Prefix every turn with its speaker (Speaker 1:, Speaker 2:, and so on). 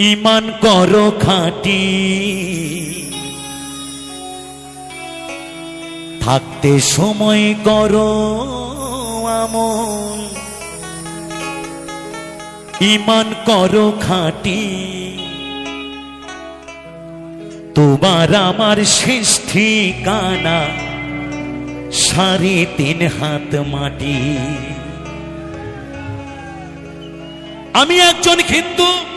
Speaker 1: ইমান করো খাঁটি। থাকতে সময় করো আমন ইমান করো খাঁটি। তোমার আমার শেষ ঠিকানা, সাড়ে তিন হাত মাটি। আমি একজন হিন্দু।